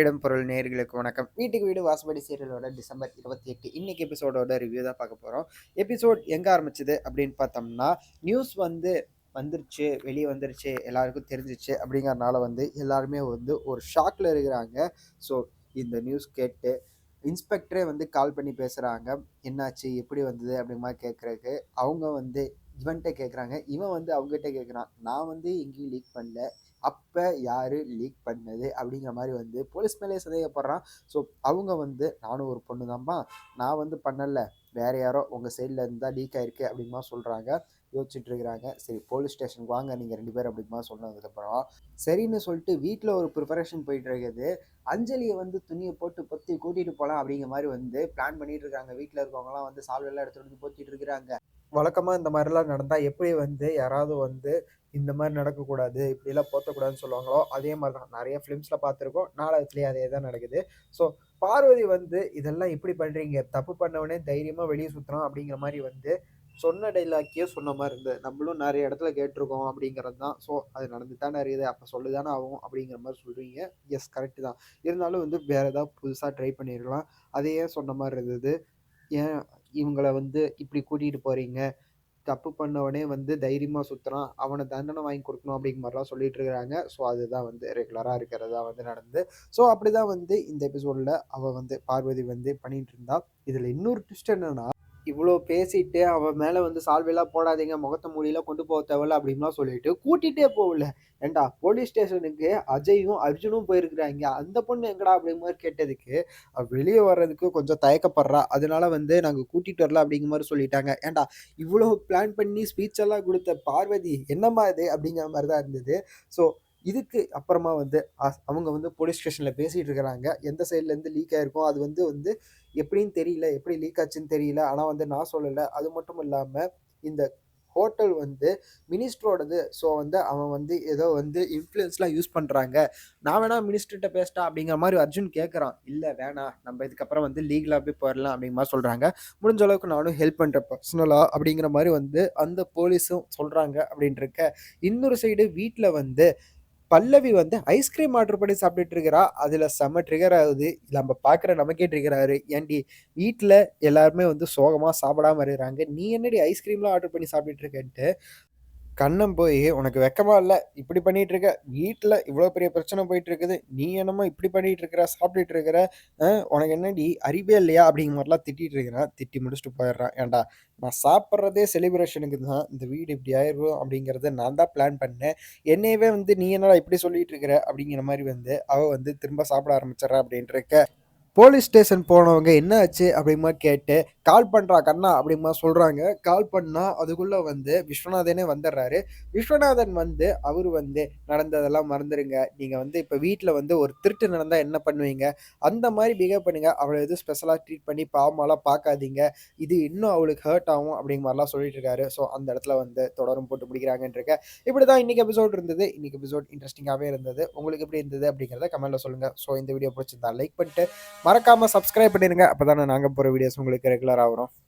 இடம்பொருள் நேர்களுக்கு வணக்கம். வீட்டுக்கு வீடு வாசப்படி சீரியலோட டிசம்பர் இருபத்தி எட்டு. இன்னைக்கு எபிசோடோட ரிவ்யூ தான் பார்க்க போகிறோம் எபிசோட் எங்கே ஆரம்பிச்சது அப்படின்னு பார்த்தோம்னா நியூஸ் வந்து வந்துருச்சு வெளியே வந்துருச்சு எல்லாருக்கும் தெரிஞ்சிச்சு அப்படிங்கிறனால வந்து எல்லாருமே வந்து ஒரு ஷாக்கில் இருக்கிறாங்க. ஸோ இந்த நியூஸ் கேட்டு இன்ஸ்பெக்டரே வந்து கால் பண்ணி பேசுகிறாங்க என்னாச்சு எப்படி வந்தது அப்படிங்கிற மாதிரி கேட்குறதுக்கு அவங்க வந்து இவன்கிட்ட கேட்குறாங்க. இவன் வந்து அவங்ககிட்ட கேட்குறான். நான் வந்து எங்கேயும் லீக் பண்ணல. அப்போ யார் லீக் பண்ணது அப்படிங்கிற மாதிரி வந்து போலீஸ் மேலே சந்தேகப்படுறான். ஸோ அவங்க வந்து நானும் ஒரு பொண்ணு தான்ப்பா நான் வந்து பண்ணலை. வேற யாரோ உங்கள் சைடில் இருந்தால் லீக் ஆயிருக்கு அப்படிமா சொல்கிறாங்க யோசிச்சுட்டு இருக்கிறாங்க. சரி போலீஸ் ஸ்டேஷனுக்கு வாங்க நீங்கள் ரெண்டு பேரும் அப்படிமா சொன்னதுக்கப்புறம் சரின்னு சொல்லிட்டு வீட்டில் ஒரு ப்ரிப்பரேஷன் போயிட்டு இருக்குது. அஞ்சலியை வந்து துணியை போட்டு பொத்தி கூட்டிகிட்டு போகலாம் அப்படிங்கிற மாதிரி வந்து பிளான் பண்ணிட்டு இருக்காங்க. வீட்டில் இருக்கவங்கலாம் வந்து சால்வெல்லாம் எடுத்துகிட்டு வந்து போத்திட்டு இருக்கிறாங்க. வழக்கமாக இந்த மாதிரிலாம் நடந்தால் எப்படி வந்து யாராவது வந்து இந்த மாதிரி நடக்கக்கூடாது இப்படிலாம் போற்றக்கூடாதுன்னு சொல்லுவாங்களோ அதே மாதிரி தான் நிறைய ஃபிலிம்ஸில் பார்த்துருக்கோம். நாடகத்துலேயே அதே தான் நடக்குது. ஸோ பார்வதி வந்து இதெல்லாம் இப்படி பண்ணுறீங்க தப்பு பண்ணவனே தைரியமாக வெளியே சுற்றுறான் அப்படிங்கிற மாதிரி வந்து சொன்ன டைலாக்கே சொன்ன மாதிரி இருந்தது நம்மளும் நிறைய இடத்துல கேட்டிருக்கோம் அப்படிங்கிறது தான். ஸோ அது நடந்து தானே இருக்குது. அப்போ சொல்லு தானே ஆகும் அப்படிங்கிற மாதிரி சொல்கிறீங்க எஸ் கரெக்டு தான். இருந்தாலும் வந்து வேறு ஏதாவது புதுசாக ட்ரை பண்ணியிருக்கலாம். அதையே சொன்ன மாதிரி இருந்தது. ஏன் இவங்களை வந்து இப்படி கூட்டிகிட்டு போகிறீங்க தப்பு பண்ணவனே வந்து தைரியமாக சுற்றுறான் அவனை தண்டனை வாங்கி கொடுக்கணும் அப்படிங்கிற மாதிரிலாம் சொல்லிட்டு இருக்கிறாங்க. ஸோ அதுதான் வந்து ரெகுலராக இருக்கிறதா வந்து நடந்து. ஸோ அப்படி தான் வந்து இந்த எபிசோடில் அவள் வந்து பார்வதி வந்து பண்ணிட்டு இருந்தா. இதில் இன்னொரு ட்விஸ்ட் என்னன்னா இவ்வளோ பேசிட்டு அவன் மேலே வந்து சால்வெல்லாம் போடாதீங்க முகத்தை மூடியெல்லாம் கொண்டு போக தேவையில்ல அப்படின்லாம் சொல்லிட்டு கூட்டிகிட்டே போகல. ஏண்டா போலீஸ் ஸ்டேஷனுக்கு அஜயும் அர்ஜுனும் போயிருக்கிறாங்க. அந்த பொண்ணு எங்கடா அப்படிங்கிற மாதிரி கேட்டதுக்கு வெளியே வர்றதுக்கு கொஞ்சம் தயக்கப்படுறா. அதனால வந்து நாங்கள் கூட்டிகிட்டு வரல அப்படிங்கிற மாதிரி சொல்லிட்டாங்க. ஏண்டா இவ்வளோ பிளான் பண்ணி ஸ்பீச்செல்லாம் கொடுத்த பார்வதி என்னம்மா இது அப்படிங்கிற மாதிரி தான் இருந்தது. ஸோ இதுக்கு அப்புறமா வந்து அவங்க வந்து போலீஸ் ஸ்டேஷனில் பேசிகிட்டு இருக்கிறாங்க. எந்த சைட்லேருந்து லீக் ஆகிருக்கும் அது வந்து வந்து எப்படின்னு தெரியல எப்படி லீக் ஆச்சுன்னு தெரியல. ஆனால் வந்து நான் சொல்லலை. அது மட்டும் இல்லாமல் இந்த ஹோட்டல் வந்து மினிஸ்டரோடது ஸோ வந்து அவன் வந்து ஏதோ வந்து இன்ஃப்ளூயன்ஸ்லாம் யூஸ் பண்ணுறாங்க நான் வேணா மினிஸ்டர்கிட்ட பேசிட்டா அப்படிங்கிற மாதிரி அர்ஜுன் கேட்குறான் இல்லை வேணாம் நம்ம இதுக்கப்புறம் வந்து லீகலாக போய் போயிடலாம் அப்படிங்கிற மாதிரி சொல்கிறாங்க முடிஞ்ச அளவுக்கு நானும் ஹெல்ப் பண்ணுறேன் பர்சனலாக அப்படிங்கிற மாதிரி வந்து அந்த போலீஸும் சொல்கிறாங்க அப்படின்ட்டு இன்னொரு சைடு வீட்டில் வந்து பல்லவி வந்து ஐஸ்கிரீம் ஆர்டர் பண்ணி சாப்பிட்டுட்டு இருக்கிறா. அதில் செம்ம ட்ரிகர் ஆகுது. நம்ம பார்க்குற நமக்கே ட்ரிகர் ஆகுது. ஏன்டி வீட்டில் எல்லாருமே வந்து சோகமாக சாப்பிடாம இருக்கிறாங்க. நீ என்னடி ஐஸ்கிரீம்லாம் ஆர்டர் பண்ணி சாப்பிட்டுட்டு இருக்கேன்ட்டு. கண்ணம் போய் உனக்கு வெக்கமா இல்லை இப்படி பண்ணிட்டு இருக்க வீட்டில் இவ்வளோ பெரிய பிரச்சனை போயிட்டு இருக்குது நீ என்னமோ இப்படி பண்ணிட்டு இருக்கிற சாப்பிட்டுட்டு இருக்கிற உனக்கு என்னடி அறிவே இல்லையா? அப்படிங்கிற மாதிரிலாம் திட்டிட்டு இருக்கிறான். திட்டி முடிச்சுட்டு போயிடுறான். ஏன்டா நான் சாப்பிட்றதே செலிப்ரேஷனுக்கு தான் இந்த வீடு இப்படி ஆயிரும் அப்படிங்கிறத நான் தான் பிளான் பண்ணேன். என்னையவே வந்து நீ என்னடா இப்படி சொல்லிட்டு இருக்கிற அப்படிங்கிற மாதிரி வந்து அவள் வந்து திரும்ப சாப்பிட ஆரம்பிச்சிடுறா அப்படின்ட்டு இருக்க. போலீஸ் ஸ்டேஷன் போனவங்க என்ன ஆச்சு? அப்படிமா கேட்டு கால் பண்ணுறா கண்ணா அப்படிமா சொல்கிறாங்க கால் பண்ணால் அதுக்குள்ளே வந்து விஸ்வநாதனே வந்துடுறாரு விஸ்வநாதன் வந்து அவர் வந்து நடந்ததெல்லாம் மறந்துடுங்க நீங்கள் வந்து இப்போ வீட்டில் வந்து ஒரு திருட்டு நடந்தால் என்ன பண்ணுவீங்க? அந்த மாதிரி பிஹேவ் பண்ணுங்கள் அவளை எதுவும் ஸ்பெஷலாக ட்ரீட் பண்ணி பாவமாலாம் பார்க்காதீங்க. இது இன்னும் அவளுக்கு ஹர்ட் ஆகும். அப்படிங்கிற மாதிரிலாம் சொல்லிட்டு இருக்காரு. ஸோ அந்த இடத்துல வந்து தொடரும் போட்டு பிடிக்கிறாங்கன்றிருக்க இப்படி தான் இன்றைக்கி எபிசோட் இருந்தது. இன்றைக்கி எபிசோட் இன்ட்ரெஸ்டிங்காகவே இருந்தது. உங்களுக்கு எப்படி இருந்தது அப்படிங்கிறத கமெண்ட்டில் சொல்லுங்கள் ஸோ இந்த வீடியோ பிடிச்சிருந்தா லைக் பண்ணிட்டு மறக்காமல் சப்ஸ்கிரைப் பண்ணிடுங்க அப்போ தானே நாங்கள் போகிற வீடியோஸ் உங்களுக்கு ரெகுலராக Araw, no?